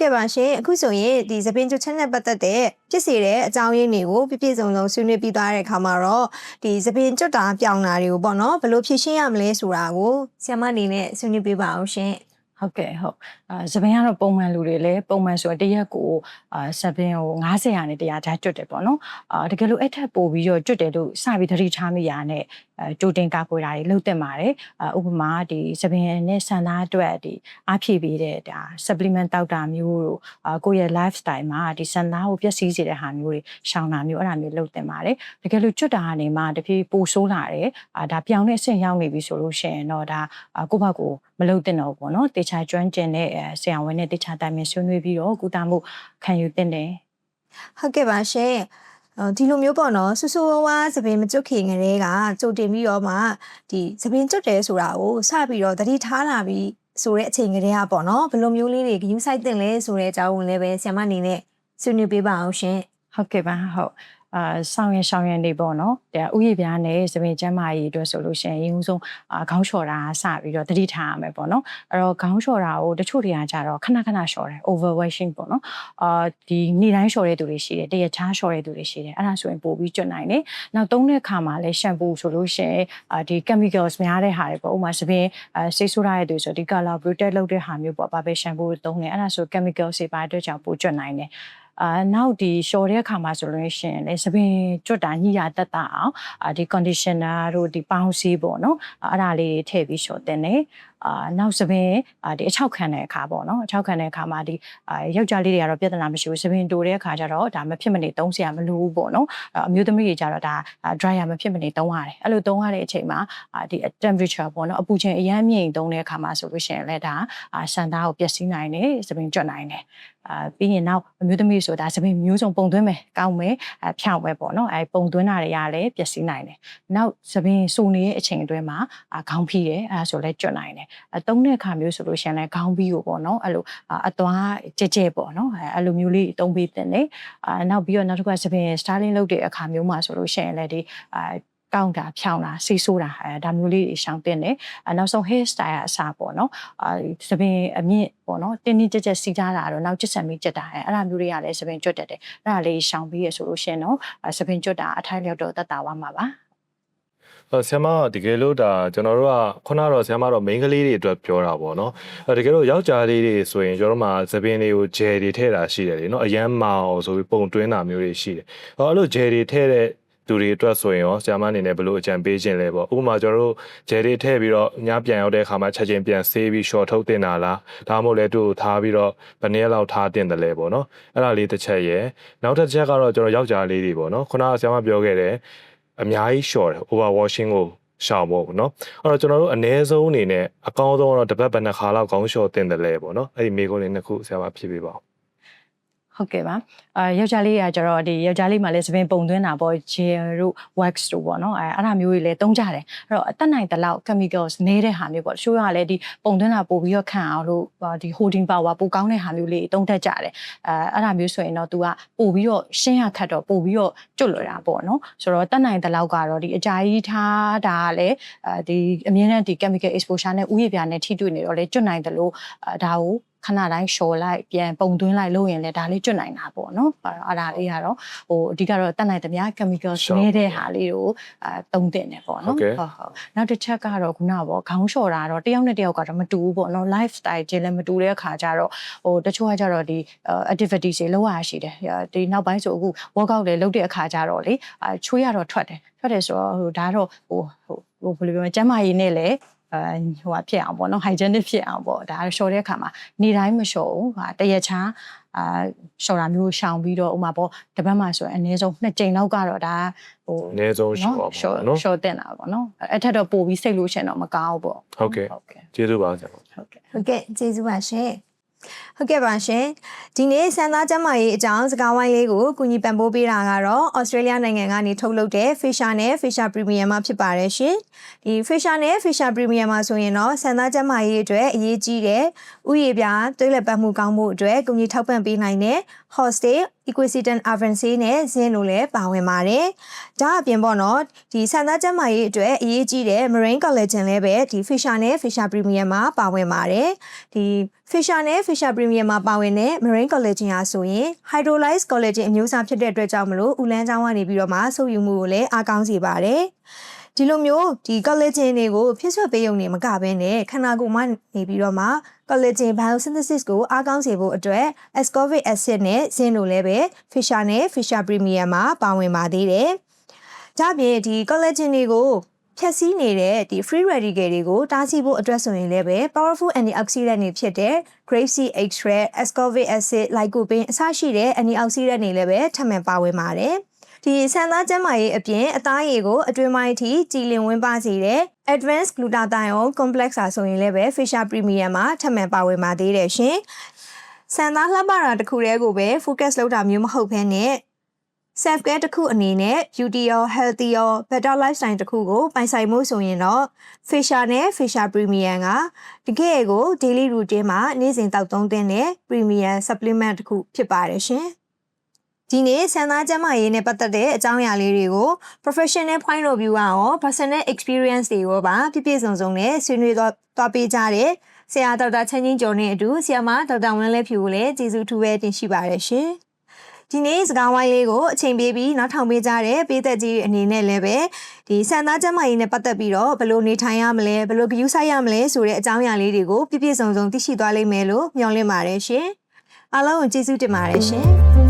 ကဲ့ပါရှင်အခုဆိုရင်ဒီသပင်ကျွတ်ချက်နဲ့ပတ်သက်တဲ့ဖြစ်စေတဲ့အကြောင်းရင်းတွေကိုပြည့်ပြည့်စုံစုံဆွေးနွေးပြီးသွားတဲ့အခါမှာတော့ဒီသပင်ကျွတ်တာပြောင်းတာတွေကိုပေါ့နော်ဘယ်လိုဖြေရှင်းရမလဲဆိုတာကိုဆ iam မအနေနဲ့ဆွေးနွေးပေးပါအောင်ရှင်ဟုတ်ကဲ့ဟုတ်အာသပင်ကတော့ပုံမှန်လူတွေလည်းပုံမှန်ဆိုရင်တစ်ရက်ကိုအာသပင်ကို90ရာနဲ့100ကြားကျွတ်တယ်ပေါ့နော်အာတကယ်လို့အဲ့ထက်ပိုပြီးတော့ကျွတ်တယ်လို့စပြီးသတိထားမိရတဲ့အဲ ကြိုတင်ကာကွယ်တာတွေလုပ်တင်ပါတယ်အာဥပမာဒီသပင်နဲ့ဆန်သားအတွက်ဒီအားဖြည့်ပေးတဲ့ဒါ supplement တောက်တာမျိုးတို့အာကိုယ့်ရဲ့ lifestyle မှာဒီဆန်သားကိုပျက်စီးစေတဲ့ဟာမျိုးတွေရှောင်တာမျိုးအဲ့ဒါမျိုးလုပ်တင်ပါတယ်တကယ်လို့ကျွတ်တာကနေမှတဖြည်းပိုဆိုးလာတယ်အာဒါပြောင်းတဲ့အဆင့်ရောက်နေပြီဆိုလို့ရှိရင်တော့ဒါအာကိုယ့်ဘက်ကိုမလုပ်တင်တော့ဘူးပေါ့နော်တေချာကျွမ်းကျင်တဲ့အဲဆရာဝန်နဲ့တေချာတိုင်ပင်ဆွေးနွေးပြီးတော့ကုသမှုခံယူတင်တယ်ဟုတ်ကဲ့ပါရှင်အော် ဒီလိုမျိုးပေါ့နော်ဆူဆူဝါးဝါသပင်မကျွတ်ခင်ကလေးကကြိုတင်ပြီးတော့မှဒီသပင်ကျွတ်တယ်ဆိုတာကိုစပြီးတော့သတိထားလာပြီးဆိုတဲ့အချိန်ကလေးကပေါ့နော်ဘယ်လိုမျိုးလေးတွေဂယူဆိုင်တင်လဲဆိုတဲ့အကြောင်းကိုလည်းပဲဆ iam မအနေနဲ့ဆွေးနွေးပေးပါအောင်ရှင်ဟုတ်ကဲ့ပါဟုတ် အာဆောင်ရဆောင်ရနေပေါ့နော်တဲ့ဥယျာဉ်ပြားနဲ့စပင်ကျမ်းမာရေးအတွက်ဆိုလို့ရှိရင်အရင်ဆုံးအာခေါင်းလျှော်တာစပြီးတော့တတိထားရမယ်ပေါ့နော်အဲ့တော့ခေါင်းလျှော်တာကိုတချို့တွေကကြတော့ခဏခဏလျှော်တယ် overwashing ပေါ့နော်အာဒီနေ့တိုင်းလျှော်တဲ့သူတွေရှိတယ်တရက်ချားလျှော်တဲ့သူတွေရှိတယ်အဲ့ဒါဆိုရင်ပိုပြီးကျွတ်နိုင်တယ်နောက်သုံးတဲ့အခါမှာလည်း shampoo ဆိုလို့ရှိရင်အာဒီ chemicals များတဲ့ဟာတွေပေါ့ဥပမာစပင်အဲစိတ်ဆိုးရတဲ့သူဆိုဒီ color protect လုပ်တဲ့ဟာမျိုးပေါ့ဘာပဲ shampoo ကိုသုံးတယ်အဲ့ဒါဆို chemicals တွေပါအတွက်ကြောင့်ပိုကျွတ်နိုင်တယ် အာနောက်ဒီ short တဲ့အခါမှာဆိုလို့ရှိရင်လေသပင်ကျွတ်တာညှိရတက်တာအောင်အာဒီ conditioner တို့ဒီပေါင်းစည်းပေါ့နော်အဲ့ဒါလေးတွေထည့်ပြီး short တင်တယ်အာနောက်သပင်အာဒီအချောက်ခံတဲ့အခါပေါ့နော်အချောက်ခံတဲ့အခါမှာဒီအာယောက်ျားလေးတွေကတော့ပြဿနာမရှိဘူးသပင်တိုတဲ့အခါကျတော့ဒါမဖြစ်မနေသုံးစရာမလိုဘူးပေါ့နော်အဲ့အမျိုးသမီးတွေကျတော့ဒါ dryer မဖြစ်မနေသုံးရတယ်အဲ့လိုသုံးရတဲ့အချိန်မှာအာဒီ temperature ပေါ့နော်အပူချိန်အရမ်းမြင့်သုံးတဲ့အခါမှာဆိုလို့ရှိရင်လည်းဒါအာစံသားကိုပျက်စီးနိုင်တယ်သပင်ကျွတ်နိုင်တယ်အာပြီးရင်နောက်အမျိုးသမီးဆိုတာသပင်မျိုးစုံပုံသွင်းမယ်ကောင်းမယ်အဖြောင်းမယ်ပေါ့နော်အဲပုံသွင်းတာတွေကလည်းပျက်စီးနိုင်တယ်နောက်သပင်စုံနေတဲ့အချိန်အတွင်းမှာအခေါင်းဖိတယ်အဲဒါဆိုလည်းကျွတ်နိုင်တယ်အသုံးတဲ့အခါမျိုးဆိုလို့ရှိရင်လည်းခေါင်းပြီးကိုပေါ့နော်အဲ့လိုအသွားကြဲကြဲပေါ့နော်အဲအဲ့လိုမျိုးလေးသုံးပေးတင်တယ်အာနောက်ပြီးတော့နောက်တစ်ခုကသပင် styling လုပ်တဲ့အခါမျိုးမှာဆိုလို့ရှိရင်လည်းဒီအာကောင်းတာဖြောင်းတာစီဆိုးတာအဲဒါမျိုးလေးတွေရှောင်တင်တယ်အဲနောက်ဆုံး hair style အစားပေါ့နော်အာသပင်အမြင့်ပေါ့နော်တင်းတင်းကြပ်ကြပ်စီထားတာတော့နောက်ကျစ်ဆံပြီးကြက်တာအဲအဲ့ဒါမျိုးတွေကလည်းသပင်ကျွတ်တက်တယ်အဲ့ဒါလေးရှောင်ပြီးရဆိုလို့ရှိရင်တော့သပင်ကျွတ်တာအထိုက်လျောက်တော့တက်တာဝါမှာပါအဲ ဆ iam မတကယ်လို့ဒါကျွန်တော်တို့ကခုနကတော့ဆ iam မတော့ main ကလေးတွေအတွက်ပြောတာပေါ့နော်အဲတကယ်လို့ယောက်ျားလေးတွေဆိုရင်ကျွန်တော်တို့မှာသပင်တွေကိုဂျယ်တွေထည့်တာရှိတယ်လေနော်အရန်မောင်ဆိုပြီးပုံတွင်းတာမျိုးတွေရှိတယ်ဟောအဲ့လိုဂျယ်တွေထည့်တဲ့သူတွေအတွက်ဆိုရင်ရောဆ iam မအနေနဲ့ဘယ်လိုအကြံပေးခြင်းလဲပေါ့ဥပမာကျွန်တော်တို့ဂျယ်တွေထည့်ပြီးတော့ညပြန်ရောက်တဲ့အခါမှာချက်ချင်းပြန်ဆေးပြီး short ထုတ်တင်တာလားဒါမှမဟုတ်လဲသူ့ကိုထားပြီးတော့ဘယ်နည်းလောက်ထားတင်တယ်လဲပေါ့နော်အဲ့ဒါလေးတစ်ချက်ရယ်နောက်တစ်ချက်ကတော့ကျွန်တော်ယောက်ျားလေးတွေပေါ့နော်ခုနကဆ iam မပြောခဲ့တယ် အများကြီး short တယ် over washing ကိုရှောင်ဖို့ပေါ့နော်အဲ့တော့ကျွန်တော်တို့အ ਨੇ ဆုံးအနေနဲ့အကောင်းဆုံးတော့တစ်ပတ်ဘယ်နှခါလောက်ကောင်း short တင်တယ်လဲပေါ့နော်အဲ့ဒီမေကုန်းလေးနှစ်ခုဆရာမဖြည့်ပေးပါဦး ဟုတ်ကဲ့ပါအာယောက်ျားလေးကကျတော့ဒီယောက်ျားလေးမှလည်းသပင်ပုံသွင်းတာပေါ့ gel တို့ wax တို့ပေါ့နော်အဲအဲ့ဒါမျိုးတွေလည်းသုံးကြတယ်အဲ့တော့အသက်နိုင်တဲ့လောက် chemicals နေတဲ့ဟာမျိုးပေါ့တချို့ကလည်းဒီပုံသွင်းတာပို့ပြီးတော့ခံအောင်လို့ဒီ holding power ပိုကောင်းတဲ့ဟာမျိုးလေးသုံးတတ်ကြတယ်အဲအဲ့ဒါမျိုးဆိုရင်တော့ तू ကပို့ပြီးတော့ရှင်းရခတ်တော့ပို့ပြီးတော့ကျွတ်လွယ်တာပေါ့နော်ဆိုတော့တက်နိုင်တဲ့လောက်ကတော့ဒီအကြာကြီးထားတာကလည်းအဲဒီအမြဲတမ်းဒီ chemical exposure နဲ့ဥယျာဉ်ပြာနဲ့ထိတွေ့နေတော့လေကျွတ်နိုင်တယ်လို့အဲဒါကို ခဏတိုင်းလျှော်လိုက်ပြန်ပုံသွင်းလိုက်လို့ရင်လည်းဒါလေးကျွတ်နိုင်တာပေါ့နော်အဲ့ဒါလေးကတော့ဟိုအဓိကတော့တတ်နိုင်တဲ့များ chemical နေတဲ့ဟာလေးကိုအဲတုံးတင်တယ်ပေါ့နော်ဟုတ်ဟုတ်နောက်တစ်ချက်ကတော့ခုနကပေါ့ခေါင်းလျှော်တာတော့တယောက်နဲ့တယောက်ကတော့မတူဘူးပေါ့နော် lifestyle ချင်းလည်းမတူတဲ့အခါကျတော့ဟိုတချို့ကကြတော့ဒီ activity တွေလောက်ရရှိတယ်ဒီနောက်ပိုင်းဆိုအခု workout တွေလုပ်တဲ့အခါကျတော့လေအဲချွေးရတော့ထွက်တယ်ထွက်တယ်ဆိုတော့ဟိုဒါတော့ဟိုဟိုဘယ်လိုပြောမလဲကျန်းမာရေးနဲ့လည်း အဲဟိုဟာဖြစ်အောင်ပေါ့နော် hygienic ဖြစ်အောင်ပေါ့ဒါလျှော်တဲ့အခါမှာနေတိုင်းမလျှော်ဘူးဟာတရက်ချာအာလျှော်တာမျိုးရှောင်ပြီးတော့ဥမာပေါ့တပတ်မှဆိုရင်အနည်းဆုံးနှစ်ကြိမ်လောက်ကတော့ဒါဟိုအ ਨੇ ဆုံး short ပါလျှော်ပေါ့နော်လျှော်တင်တာပေါ့နော်အဲ့ထက်တော့ပို့ပြီးစိတ်လို့ရှင်တော့မကောင်းဘူးပေါ့ဟုတ်ကဲ့ဟုတ်ကဲ့ကျေးဇူးပါဆရာမဟုတ်ကဲ့ဟုတ်ကဲ့ကျေးဇူးပါရှင် ဟုတ်ကဲ့ပါရှင်ဒီနေ့စံသားကျမ်းမာရေးအကြောင်းစကားဝိုင်းလေးကိုကုညီပံ့ပိုးပေးတာကတော့ဩစတြေးလျနိုင်ငံကနေထုတ်လုပ်တဲ့ Fisher နဲ့ Fisher Premium မှာဖြစ်ပါတယ်ရှင်ဒီ Fisher နဲ့ Fisher Premium မှာဆိုရင်တော့စံသားကျမ်းမာရေးအတွက်အရေးကြီးတဲ့ဥယျာဉ်ပြားသွေးလက်ပတ်မှုကောင်းမှုအတွက်ကုညီထောက်ပံ့ပေးနိုင်တဲ့ Hostel Equisitant Avancy နဲ့ Zen တို့လည်းပါဝင်ပါတယ်။ဒါအပြင်ပေါ့နော်ဒီဆန်သားကျန်းမာရေးအတွက်အရေးကြီးတဲ့ Marine Collagen လည်းပဲဒီ Fisher နဲ့ Fisher Premium မှာပါဝင်ပါတယ်။ဒီ Fisher နဲ့ Fisher Premium မှာပါဝင်တဲ့ Marine Collagen ဟာဆိုရင် Hydrolyzed Collagen အမျိုးအစားဖြစ်တဲ့အတွက်ကြောင့်မလို့ဦးလန်းချောင်းကနေပြီးတော့မှဆုပ်ယူမှုကိုလည်းအားကောင်းစေပါတယ်။ဒီလိုမျိုးဒီ collagen တွေကိုဖြစ်ဆွတ်ပေးရုံနဲ့မကဘဲနဲ့ခန္ဓာကိုယ်မှာနေပြီးတော့မှ collagen biosynthesis ကိုအားကောင်းစေဖို့အတွက် ascorbic acid နဲ့ zinc တို့လည်းပဲ Fisher နဲ့ Fisher Premium မှာပါဝင်ပါသေးတယ်။ဒါ့အပြင်ဒီ collagen တွေကို ဖြည့်ဆည်းနေတဲ့ဒီ free radical တွေကိုတားဆီးဖို့အတွက်ဆိုရင်လည်းပဲ powerful antioxidant တွေဖြစ်တဲ့ grape seed extract, ascorbic acid, lycopene အစရှိတဲ့ antioxidant တွေလည်းပဲထပ်မံပါဝင်ပါတယ်။ဒီဆန်သားကျန်းမာရေးအပြင်အသားရည်ကိုအတွင်းပိုင်းအထိကြည်လင်ဝန်းပါစေတဲ့ advanced glutathione complex စာဆိုရင်လည်းပဲ Fisher Premium မှာထပ်မံပါဝင်ပါသေးတယ်ရှင်။ဆန်သားလှပတာတစ်ခုတည်းကိုပဲ focus လုပ်တာမျိုးမဟုတ်ဘဲနဲ့ self care တစ်ခုအနေနဲ့ beauty ရော healthy ရော better lifestyle တစ်ခုကိုပိုင်ဆိုင်မှုဆိုရင်တော့ Fisher နဲ့ Fisher Premium ကတကယ်ကို daily routine မှာနေ့စဉ်တောက်သုံးတဲ့ premium supplement တစ်ခုဖြစ်ပါတယ်ရှင်။ဒီနေ့ဆန်သားကျန်းမာရေးနဲ့ပတ်သက်တဲ့အကြောင်းအရာလေးတွေကို professional point of view ကရော personal experience တွေကိုပါပြည့်ပြည့်စုံစုံနဲ့ဆွေးနွေးတော့တော့ပေးကြတဲ့ဆရာဒေါက်တာချန်းချင်းကျော်နဲ့အတူဆရာမဒေါက်တာဝင်းလဲဖြူကိုလည်းကျေးဇူးထူးပဲတင်ရှိပါတယ်ရှင်။ ဒီနေ့စကားဝိုင်းလေးကိုအချိန်ပေးပြီးနောက်ထောင်ပေးကြတဲ့ပေးသက်ကြီးအနေနဲ့လည်းပဲဒီဆန်သားကျန်းမာရေးနဲ့ပတ်သက်ပြီးတော့ဘယ်လိုနေထိုင်ရမလဲဘယ်လိုဂရုစိုက်ရမလဲဆိုတဲ့အကြောင်းအရာလေးတွေကိုပြည့်ပြည့်စုံစုံသိရှိသွားလိမ့်မယ်လို့မျှော်လင့်ပါတယ်ရှင်။အားလုံးကိုကျေးဇူးတင်ပါတယ်ရှင်။